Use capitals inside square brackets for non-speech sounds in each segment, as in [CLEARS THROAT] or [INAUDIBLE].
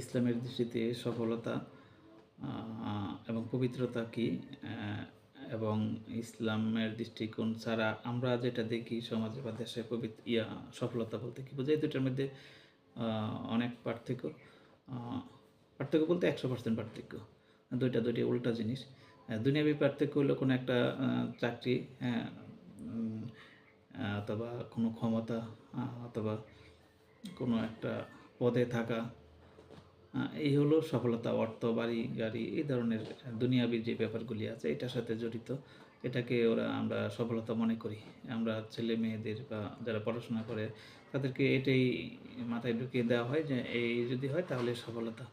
ইসলামের দৃষ্টিতে সফলতা এবং পবিত্রতা কি? এবং ইসলামের দৃষ্টিকোণ ছাড়া আমরা যেটা দেখি সমাজে বা দেশে পবিত্র, ইয়া, সফলতা বলতে কি বোঝায়? দুটার মধ্যে অনেক পার্থক্য। পার্থক্য বলতে একশো পার্সেন্ট পার্থক্য। দুইটা দুইটা উল্টা জিনিস। দুনিয়াবি পার্থক্য হলো কোনো একটা চাকরি হ্যাঁ অথবা কোনো ক্ষমতা অথবা কোনো একটা পদে থাকা এই হলো সফলতা, অর্থ, বাড়ি, গাড়ি, এই ধরনের দুনিয়াবি যে ব্যাপারগুলি আছে, এটার সাথে জড়িত। এটাকে ওরা আমরা সফলতা মনে করি। আমরা ছেলে মেয়েদের বা যারা পড়াশোনা করে, তাদেরকে এটাই মাথায় ঢুকিয়ে দেওয়া হয় যে, এই যদি হয় তাহলে সফলতা।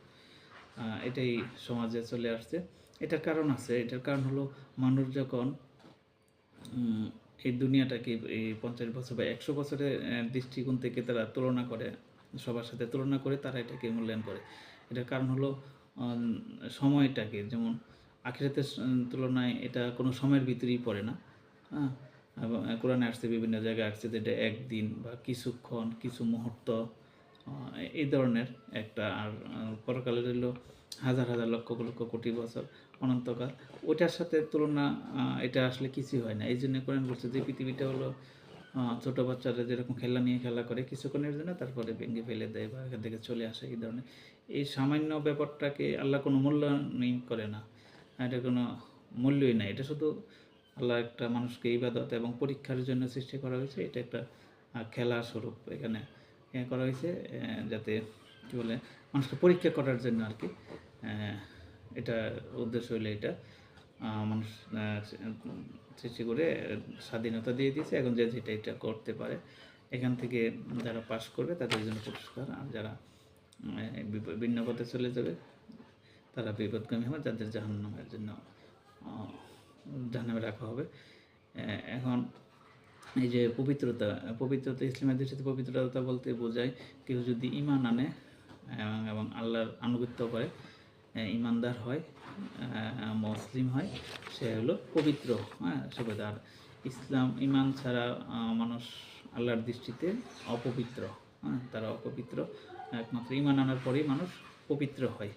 এটাই সমাজে চলে আসছে। এটার কারণ আছে। এটার কারণ হলো মানুষ যখন এই দুনিয়াটাকে এই পঞ্চাশ বছর বা একশো বছরের দৃষ্টিকোণ থেকে তারা তুলনা করে, সবার সাথে তুলনা করে, তারা এটাকে মূল্যায়ন করে। এটার কারণ হলো সময়টাকে। যেমন আখিরাতের তুলনায় এটা কোনো সময়ের ভিতরেই পড়ে না। হ্যাঁ? এবং কোরআনে আসছে বিভিন্ন জায়গায় আসছে যে এটা একদিন বা কিছুক্ষণ কিছু মুহূর্ত এই ধরনের একটা। আর আহ, পরকালে রইল হাজার হাজার লক্ষ লক্ষ কোটি বছর অনন্তকাল। ওটার সাথে তুলনা এটা আসলে কিছুই হয় না। এই জন্য কোরআন বলছে যে পৃথিবীটা হলো ছোট বাচ্চারা যেরকম খেলা নিয়ে খেলা করে কিছুক্ষণের জন্য তারপরে ভেঙে ফেলে দেয় বা এখান থেকে চলে আসে এই ধরনের। এই সামান্য ব্যাপারটাকে আল্লাহ কোনো মূল্যায়ন করে না। এটা কোনো মূল্যই নাই। এটা শুধু আল্লাহ একটা মানুষকে ইবাদত এবং পরীক্ষার জন্য সৃষ্টি করা হয়েছে। এটা একটা খেলা স্বরূপ এখানে করা হয়েছে যাতে, কী বলে, মানুষকে পরীক্ষা করার জন্য আর কি। এটা উদ্দেশ্য হইলে এটা। মানুষ সৃষ্টি করে স্বাধীনতা দিয়ে দিয়েছে। এখন যে যেটা এটা করতে পারে, এখান থেকে যারা পাশ করবে তাদের জন্য পুরস্কার। আর যারা ভিন্ন পথে চলে যাবে। তারা বিপদগামী হবে, যাদের জাহান্নামের জন্য জাহান্নামে রাখা হবে। এখন এই যে পবিত্রতা পবিত্রতা, ইসলামের দৃষ্টিতে পবিত্রতা বলতে বোঝায় কেউ যদি ইমান আনে, এবং আল্লাহর আনুগত্য করে ইমানদার হয় মুসলিম হয়, সে হলো পবিত্র হ্যাঁ সেবাদ আর ইসলাম ইমান ছাড়া মানুষ আল্লাহর দৃষ্টিতে অপবিত্র হ্যাঁ তারা অপবিত্র। একমাত্র ইমান আনার পরেই মানুষ পবিত্র হয়।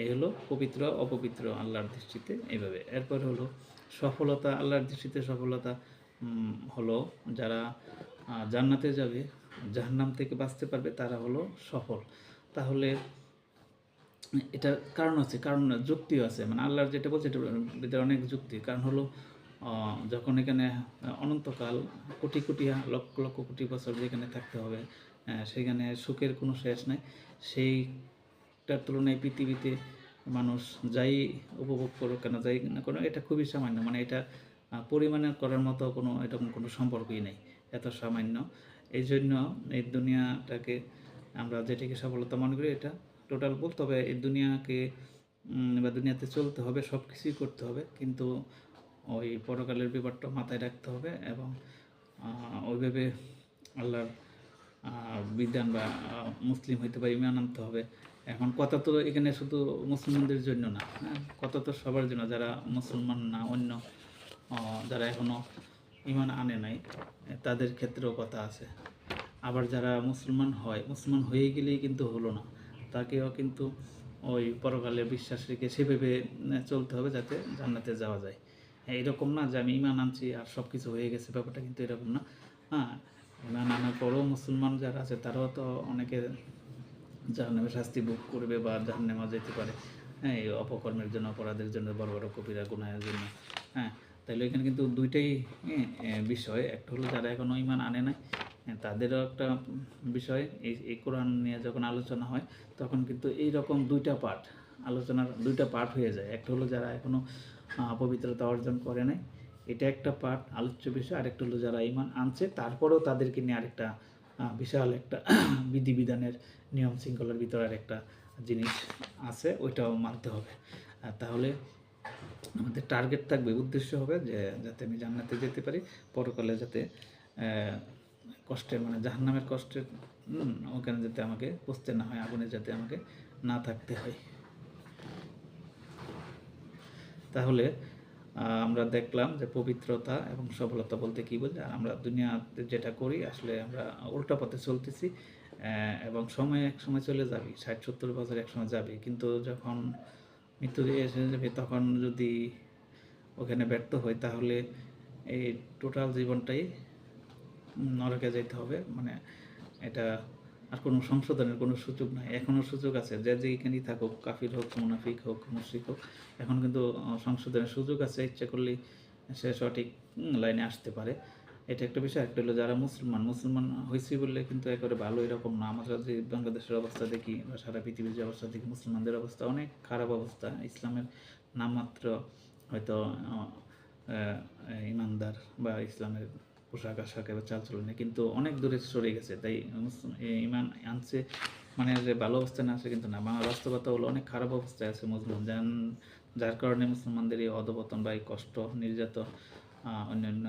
এই হলো পবিত্র, অপবিত্র আল্লাহর দৃষ্টিতে এইভাবে এরপর হলো সফলতা, আল্লাহর দৃষ্টিতে সফলতা হলো যারা জান্নাতে যাবে, জাহান্নাম থেকে বাঁচতে পারবে, তারা হলো সফল। তাহলে এটার কারণ আছে, কারণ যুক্তিও আছে। মানে আল্লাহর যেটা বলছে, এটা ভিতরে অনেক যুক্তি। কারণ হলো যখন এখানে অনন্তকাল, কোটি কোটি, লক্ষ লক্ষ কোটি বছর যেখানে থাকতে হবে সেখানে সুখের কোনো শেষ নাই। সেইটার তুলনায় পৃথিবীতে মানুষ যাই উপভোগ করুক কেন, যাই না কোনো এটা খুবই সামান্য। মানে এটা পরিমাণে করার মতো কোনো, এরকম কোনো সম্পর্কই নেই, এত সামান্য। এই জন্য এই দুনিয়াটাকে আমরা যেটাকে সফলতা মনে করি, এটা টোটাল ভুল। তবে এই দুনিয়াকে বা দুনিয়াতে চলতে হবে সব কিছুই করতে হবে। কিন্তু ওই পরকালের ব্যাপারটা মাথায় রাখতে হবে এবং ওইভাবে আল্লাহর বিধান বা মুসলিম হইতে পারে, ইমান আনতে হবে। এখন কথা তো এখানে শুধু মুসলমানদের জন্য না হ্যাঁ? কথা তো সবার জন্য, যারা মুসলমান না, অন্য যারা এখনও ইমান আনে নাই, তাদের ক্ষেত্রেও কথা আছে। আবার যারা মুসলমান হয়, মুসলমান হয়ে গেলেই কিন্তু হলো না। তাকেও কিন্তু ওই পরকালে বিশ্বাস রেখে সেভাবে চলতে হবে যাতে জান্নাতে যাওয়া যায়। হ্যাঁ এরকম না যে আমি ইমান আনছি আর সব কিছু হয়ে গেছে, ব্যাপারটা কিন্তু এরকম না। হ্যাঁ ইমান আনার পরেও মুসলমান যারা আছে, তারাও তো অনেকে জাহান্নামে শাস্তি ভোগ করবে বা জাহান্নামা যেতে পারে। হ্যাঁ এই অপকর্মের জন্য, অপরাধের জন্য, বড় বড় কবিরা, গুনাহের জন্য। হ্যাঁ তাহলে এখানে কিন্তু দুইটাই বিষয়। একটা হলো যারা এখনও ইমান আনে নাই তাদেরও একটা বিষয়। এই এই কোরআন নিয়ে যখন আলোচনা হয়, তখন কিন্তু এই রকম দুইটা পার্ট আলোচনার দুইটা পার্ট হয়ে যায়। একটা হলো যারা এখনও পবিত্রতা অর্জন করে নাই এটা একটা পার্ট আলোচ্য বিষয়, আরেকটা হলো যারা ইমান আনছে, তারপরেও তাদেরকে নিয়ে আরেকটা বিশাল একটা [CLEARS THROAT] বিধিবিধানের নিয়ম শৃঙ্খলার ভিতরে আর একটা জিনিস আছে, ওইটাও মানতে হবে। তাহলে আমাদের টার্গেট থাকবে, উদ্দেশ্য হবে যে যাতে আমি জান্নাতে যেতে পারি, পরকালে যাতে কষ্টের মানে জাহান্নামের কষ্টের ওখানে যাতে আমাকে বুঝতে না হয়, আগুনে যাতে আমাকে না থাকতে হয়। তাহলে আমরা দেখলাম যে পবিত্রতা এবং সফলতা বলতে কী আর আমরা দুনিয়াতে যেটা করি, আসলে আমরা উল্টা পথে চলতেছি এবং সময় এক সময় চলে যাবে, ষাট সত্তর বছর এক সময় যাবে, কিন্তু যখন মৃত্যু এসে যাবে, তখন যদি ওখানে ব্যর্থ হয় তাহলে এই টোটাল জীবনটাই নরকে যেতে হবে। মানে এটা আর কোনো সংশোধনের কোনো সুযোগ নাই। এখনও সুযোগ আছে, যে যেখানেই থাকুক, কাফির হোক, মুনাফিক হোক, মুশরিক হোক, এখন কিন্তু সংশোধনের সুযোগ আছে, ইচ্ছা করলেই সে সঠিক লাইনে আসতে পারে। এটা একটা বিষয়। একটা হলো যারা মুসলমান মুসলমান হয়েছি বললে কিন্তু একেবারে ভালো এরকম না। আমরা যে বাংলাদেশের অবস্থা দেখি বা সারা পৃথিবীর যে অবস্থা দেখি, মুসলমানদের অবস্থা অনেক খারাপ অবস্থা। ইসলামের নামমাত্র হয়তো ইমানদার বা ইসলামের পোশাক আশাক এবং চালচলনে কিন্তু অনেক দূরে সরে গেছে। তাই ইমান আনছে মানে যে ভালো অবস্থায় না আসে কিন্তু না। বাংলা বাস্তবতা হলো অনেক খারাপ অবস্থায় আছে মুসলিম। যান, যার কারণে মুসলমানদের এই অধপতন বা এই কষ্ট, নির্যাতন অন্যান্য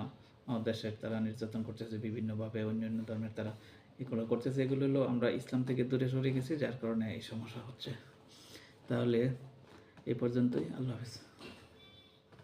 দেশের তারা নির্যাতন করতেছে বিভিন্নভাবে, অন্যান্য ধর্মের তারা এগুলো করতেছে। এগুলো হলো আমরা ইসলাম থেকে দূরে সরে গেছি, যার কারণে এই সমস্যা হচ্ছে। তাহলে এ পর্যন্তই, আল্লাহ হাফিজ।